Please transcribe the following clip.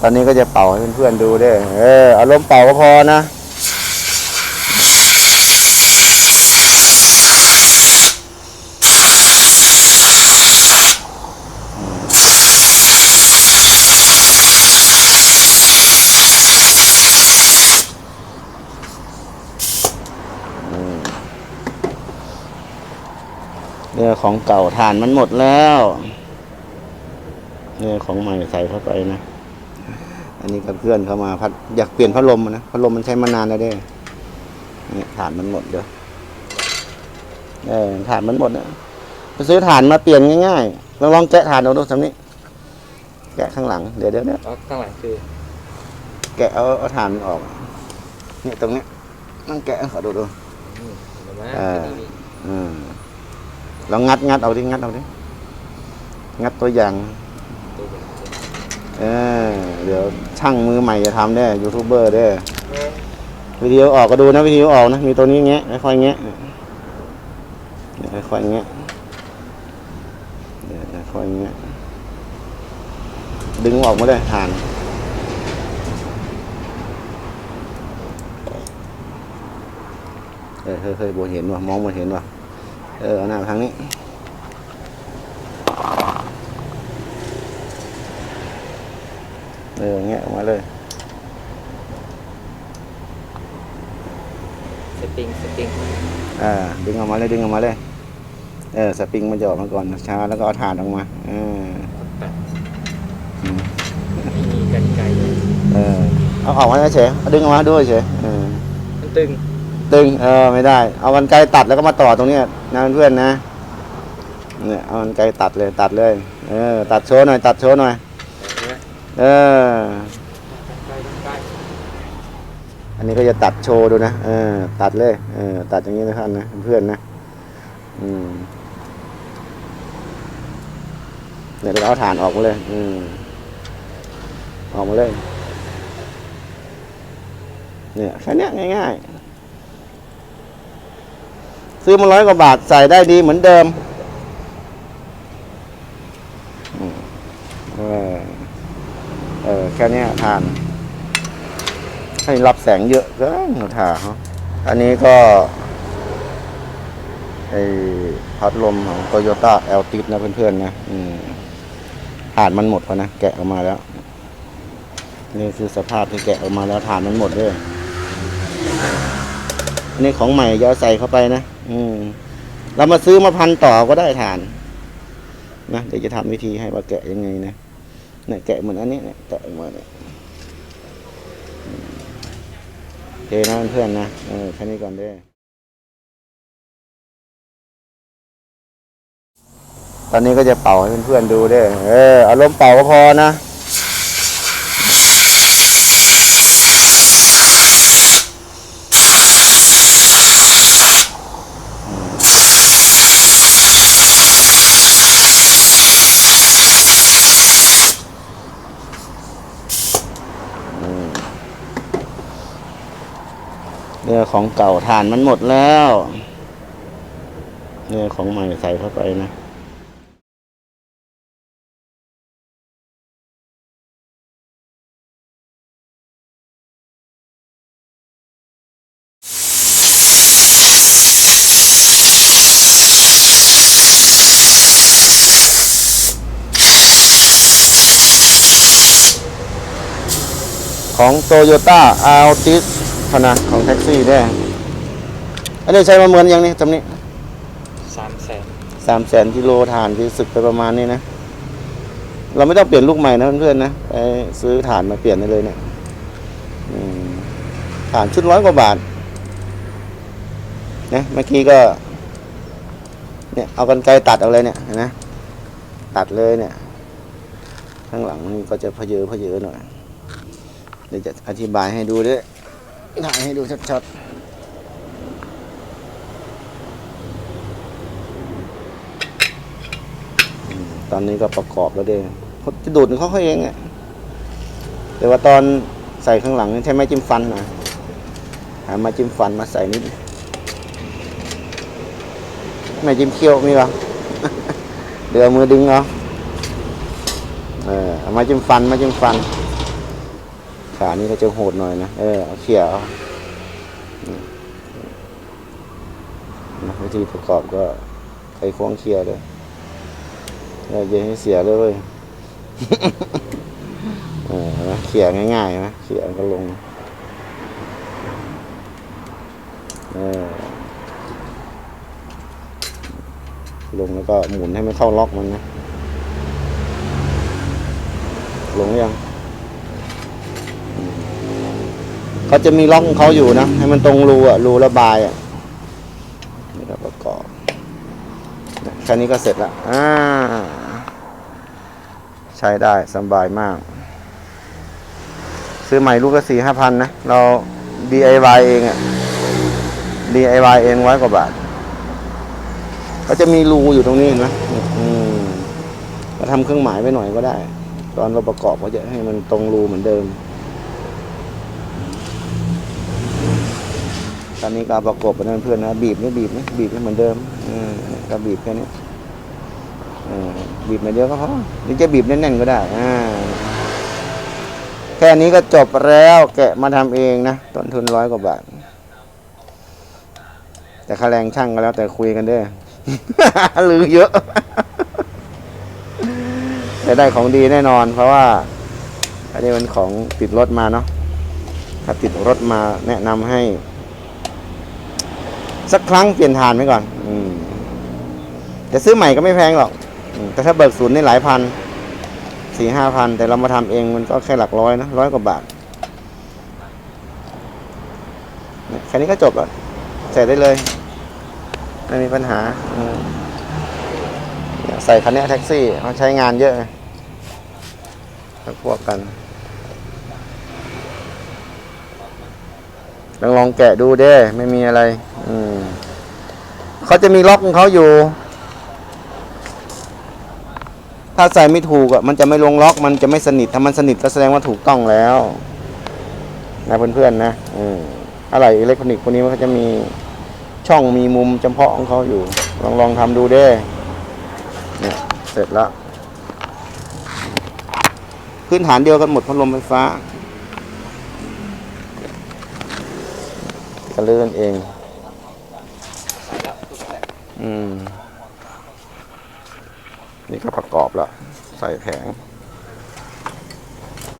ตอนนี้ก็จะเป่าให้เพื่อนๆดูด้วยเอออารมณ์เป่าก็พอนะเนี่ยของเก่าฐานมันหมดแล้วเนี่ยของใหม่ใส่เข้าไปนะ อันนี้กับเพื่อนเข้ามาพัดอยากเปลี่ยนพัดลมอะนะพัดลมมันใช้มานานแล้วเด้เนี่ยฐานมันหมดเด้อเออฐานมันหมดนะไปซื้อฐานมาเปลี่ยนง่ายๆลองลองแกะฐานเอาดูสำนี้แกะข้างหลังเดี๋ยวเดี๋ยวเดี๋ยวอ๋อข้างหลังคือ แกะเอาเอาฐานมันออก เนี่ยตรงเนี้ยนั่งแกะให้ขอดูดูอืมเห็นไหมเออที่นี่อืมลองงัดงัดเอาดิงัดเอาดิงัดตัวอย่างตัวเป็น เออเดี๋ยวช่างมือใหม่จะทำได้ยูทูบเบอร์ได้วิดีโอออกก็ดูนะวิดีโอออกนะมีตัวนี้แงะค่อยๆแงะเนี่ยค่อยๆแงะเดี๋ยค่อยๆแงะดึงออกมาเลยฐานเออเฮ้ยเฮ้ยบัเห็นว่ะมองบัเห็นว่ะเออเอาหน้าทางนี้ เออแงะออกมาเลย สปริงสปริงอ่า ดึงออกมาเลยดึงออกมาเลย เออสปริงมันจะออกมาก่อนช้าแล้วก็เอาถ่านออกมาเออตัดอืมไม่มีกันไกลเลยเออเอาออกมาเฉยเอาดึงออกมาด้วยเฉยเออมันตึงดึงเออไม่ได้ เอากันไกรตัดแล้วก็มาต่อตรงเนี้ยนะเพื่อนๆนะเนี่ยเอากันไกรตัดเลยตัดเลย เออ ตัดโชว์หน่อยตัดโชว์หน่อยเห็นไหม เออกันไกลกันไกลอันนี้ก็จะตัดโชว์ดูนะ เออ ตัดเลย เออ ตัดอย่างนี้นะท่านนะเพื่อนนะ อืมเนี่ยเราเอาฐานออกมาเลย อืม ออกมาเลย เนี่ยแค่นี้ยง่ายๆ ซื้อมาร้อยกว่าบาทใส่ได้ดีเหมือนเดิม อืมเออ เออแค่นี้ทาน ให้รับแสงเยอะก็เราถ่าเขาอันนี้ก็ไอพัดลมของโตโยต้าแอลติสนะเพื่อนๆนะอืมฐานมันหมดแล้วนะ แกะออกมาแล้ว นี่คือสภาพที่แกะออกมาแล้วฐานมันหมดด้วยอันนี้ของใหม่จะเอใส่เข้าไปนะอืมเรามาซื้อมาพันต่อก็ได้ฐาน นะเดี๋ยวจะทำวิธีให้ว่าแกะยังไงนะ เนี่ยแกะเหมือนอันนี้เนี่ยแกะออกมาเนี่ยโอเคนะเพื่อนนะเออแค่นี้ก่อนด้อตอนนี้ก็จะเป่าให้เพื่อนๆดูด้อเอออารมณ์เป่าก็พอนะ เนี่ยของเก่าฐานมันหมดแล้วเนี่ยของใหม่ใส่เข้าไปนะของโตโยต้าอัลติส พนะของแท็กซี่ได้ อันนี้ใช้มาเหมือนอย่างนี้จำนี้สามแสนสามแสนกิโลฐานที่สึกไปประมาณนี้นะ เราไม่ต้องเปลี่ยนลูกใหม่นะเพื่อนๆนะไปซื้อฐานมาเปลี่ยนได้เลยเนี่ยอืมฐานชุดร้อยกว่าบาทนะเมื่อกี้ก็ เนี่ยเอากันไกรตัดเอาเลยเนี่ยเห็นไหมตัดเลยเนี่ย ข้างหลังนี่ก็จะเพเยอเพเยอหน่อยเดี๋ยวจะอธิบายให้ดูด้วย ถ่ายให้ดูชัดๆตอนนี้ก็ประกอบแล้วเด้เขาจะดูดเของเขาเองอะแต่ว่าตอนใส่ข้างหลังใช้ไม้จิ้มฟันนะหาไม้จิ้มฟันมาใส่นิดไม้จิ้มเขี้ยวมีปะเดี๋ยวเอมือดึงเอาเออเอาไม้จิ้มฟันไม้จิ้มฟัน ขานี่ก็จะโหดหน่อยนะ เออเขี่ยนะวิธีประกอบก็ไขควงเขี่ยเลยเอออย่าให้เสียเลยเว้ยเออเห็นไหมเขี่ยง่ายๆนะเขี่ยก็ลง เออลงแล้วก็หมุนให้มันเข้าล็อกมันนะ ลงหรือยังอืม เขาจะมีล็อกของเขาอยู่นะ ให้มันตรงรูอะรูระบายอะนี่ก็ประกอบแค่นี้ก็เสร็จละอ่าใช้ได้สบายมาก ซื้อใหม่ลูกก็สี่ห้าพันนะ เรา DIY เองอะ DIY เองร้อยกว่าบาทก็จะมีรูอยู่ตรงนี้นไหมอืมก็ทำเครื่องหมายไว้หน่อยก็ได้ ตอนเราประกอบก็จะให้มันตรงรูเหมือนเดิม อนนี้ก็ประกอบกันเพื่อนๆนะบีบนี่บีบนี่บีบนี่เหมือนเดิมอืมก็บีบแค่นี้บีบมาเดียวก็พอหรือจะบีบแน่นๆก็ได้อ่าแค่นี้ก็จบแล้วแกะมาทำเองนะต้นทุนร้อยกว่าบาท แต่ค่าแรงช่างก็แล้วแต่คุยกันเด้อหรือเยอะจะได้ของดีแน่นอน เพราะว่าอันนี้มันของติดรถมาเนาะถ้าติดรถมาแนะนำให้ สักครั้งเปลี่ยนฐานไว้ก่อน อืมแต่ซื้อใหม่ก็ไม่แพงหรอก แต่ถ้าเบิกศูนย์นี่หลายพันสี่ห้าพัน แต่เรามาทำเองมันก็แค่หลักร้อยนะร้อยกว่าบาทแค่นี้ก็จบแล้วใส่ได้เลยไม่มีปัญหาอใส่คันนี้แท็กซี่เขาใช้งานเยอะไงพวกกันลองลองแกะดูเด้ ไม่มีอะไร เขาจะมีล็อกของเขาอยู่ ถ้าใส่ไม่ถูกอะมันจะไม่ลงล็อก มันจะไม่สนิทถ้ามันสนิทก็แสดงว่าถูกต้องแล้วนะเพื่อนๆนะอืมอะไรอิเล็กทรอนิกส์พวกนี้มันก็จะมีช่องมีมุมเฉพาะของเขาอยู่ ลองลองทำดูเด้เนี่ยเสร็จแล้วพื้นฐานเดียวกันหมดพัดลมไฟฟ้าก็เลื่อนเอง อืม นี่ก็ประกอบละใส่แผง